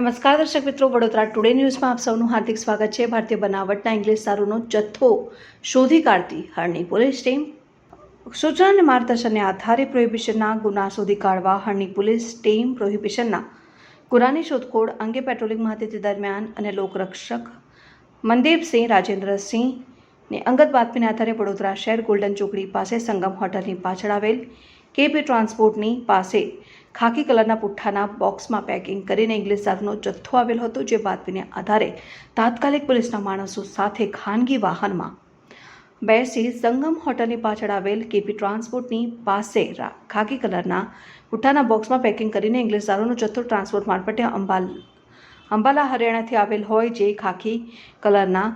નમસ્કાર દર્શક મિત્રો, વડોદરા ટુડે ન્યૂઝમાં આપ સૌનું હાર્દિક સ્વાગત છે. ભારતીય બનાવટના ઇંગ્લિશ દારૂનો જથ્થો શોધી કાઢતી હરણી પોલીસ ટીમ સૂચના અને માર્ગદર્શનને આધારે પ્રોહિબિશનના ગુના શોધી કાઢવા હરણી પોલીસ ટીમ પ્રોહિબિશનના ગુનાની શોધખોળ અંગે પેટ્રોલિંગમાં હતી દરમિયાન અને લોકરક્ષક મનદીપસિંહ, રાજેન્દ્રસિંહને અંગત બાતમીને આધારે વડોદરા શહેર ગોલ્ડન ચોકડી પાસે સંગમ હોટલની પાછળ આવેલ કેપી ટ્રાન્સપોર્ટની પાસે ખાકી કલરના પુઠ્ઠાના બોક્સમાં પેકિંગ કરીને ઇંગ્લિશ દારૂનો જથ્થો આવેલો હતો જે બાતમીને આધારે તાત્કાલિક પોલીસના માણસો સાથે ખાનગી વાહનમાં બેસી સંગમ હોટલની પાછળ આવેલ કેપી ટ્રાન્સપોર્ટની પાસે ખાકી કલરના પુઠ્ઠાના બોક્સમાં પેકિંગ કરીને ઇંગ્લિશ દારૂનો જથ્થો ટ્રાન્સપોર્ટ મારફતે અંબાલ, અંબાલા, હરિયાણાથી આવેલ હોય જે ખાકી કલરના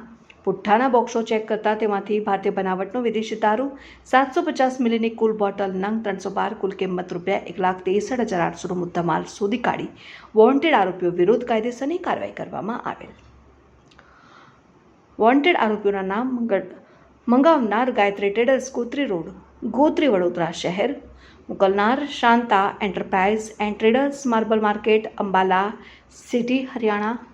પુઠ્ઠાના બોક્સો ચેક કરતા તેમાંથી ભારતીય બનાવટનો વિદેશી દારૂ સાતસો પચાસ મિલીની કુલ બોટલ નંગ ત્રણસો બાર, કુલ કિંમત રૂપિયા એક લાખ ત્રેસઠ હજાર આઠસોનો મુદ્દામાલ શોધી કાઢી. વોન્ટેડ આરોપીઓ વિરુદ્ધ કાયદેસરની કાર્યવાહી કરવામાં આવેલ. વોન્ટેડ આરોપીઓના નામ મંગાવનાર ગાયત્રી ટ્રેડર્સ ગોત્રી રોડ, ગોત્રી વડોદરા શહેર. મોકલનાર Shanta enterprise and traders marble market, Ambala city, Haryana.